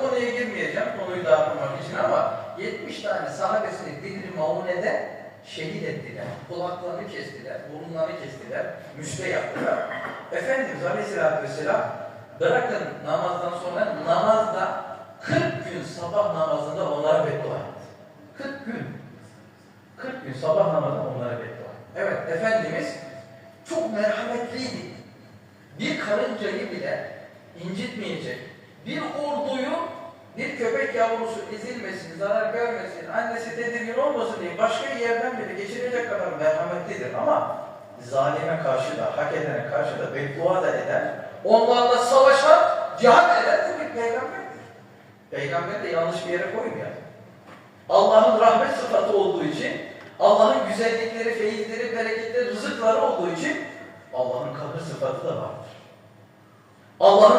O konuya girmeyeceğim konuyu dağıtmamak için ama 70 tane sahabesini Bidir Maune'de şehit ettiler. Kulaklarını kestiler, burunlarını kestiler, müste yaptılar. Efendimiz Aleyhisselatü Vesselam bırakın namazdan sonra namazda 40 gün sabah namazında onlara beddua etti. 40 gün. 40 gün sabah namazında onlara beddua etti. Evet Efendimiz çok merhametliydi. Bir karıncayı bile incitmeyecek. Bir orduyu bir köpek yavrusu ezilmesin, zarar görmesin, annesi tedirgin olmasın diye başka yerden bile geçirecek kadar merhametlidir. Ama zalime karşı da, hak edene karşı da beddua da eder. Onlarla savaşan, cihat eden de bir peygamberdir. Peygamber de yanlış bir yere koymuyor. Allah'ın rahmet sıfatı olduğu için, Allah'ın güzellikleri, feyizleri, bereketleri, rızıkları olduğu için Allah'ın kahır sıfatı da vardır. Allah'ın